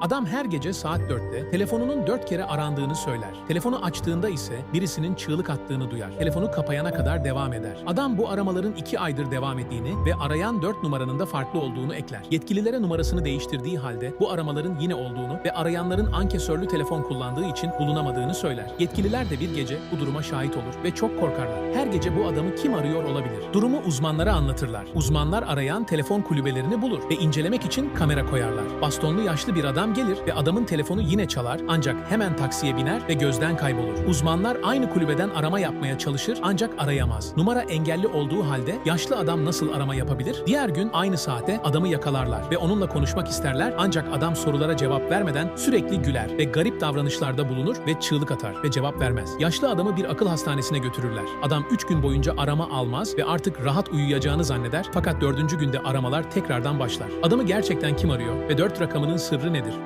Adam her gece saat 4'te telefonunun 4 kere arandığını söyler. Telefonu açtığında ise birisinin çığlık attığını duyar. Telefonu kapayana kadar devam eder. Adam bu aramaların 2 aydır devam ettiğini ve arayan 4 numaranın da farklı olduğunu ekler. Yetkililere numarasını değiştirdiği halde bu aramaların yine olduğunu ve arayanların ankesörlü telefon kullandığı için bulunamadığını söyler. Yetkililer de bir gece bu duruma şahit olur ve çok korkarlar. Her gece bu adamı kim arıyor olabilir? Durumu uzmanlara anlatırlar. Uzmanlar arayan telefon kulübelerini bulur ve incelemek için kamera koyarlar. Bastonlu yaşlı bir adam gelir ve adamın telefonu yine çalar ancak hemen taksiye biner ve gözden kaybolur. Uzmanlar aynı kulübeden arama yapmaya çalışır ancak arayamaz. Numara engelli olduğu halde yaşlı adam nasıl arama yapabilir? Diğer gün aynı saate adamı yakalarlar ve onunla konuşmak isterler ancak adam sorulara cevap vermeden sürekli güler ve garip davranışlarda bulunur ve çığlık atar ve cevap vermez. Yaşlı adamı bir akıl hastanesine götürürler. Adam 3 gün boyunca arama almaz ve artık rahat uyuyacağını zanneder fakat 4. günde aramalar tekrardan başlar. Adamı gerçekten kim arıyor ve 4 rakamının sırrı nedir?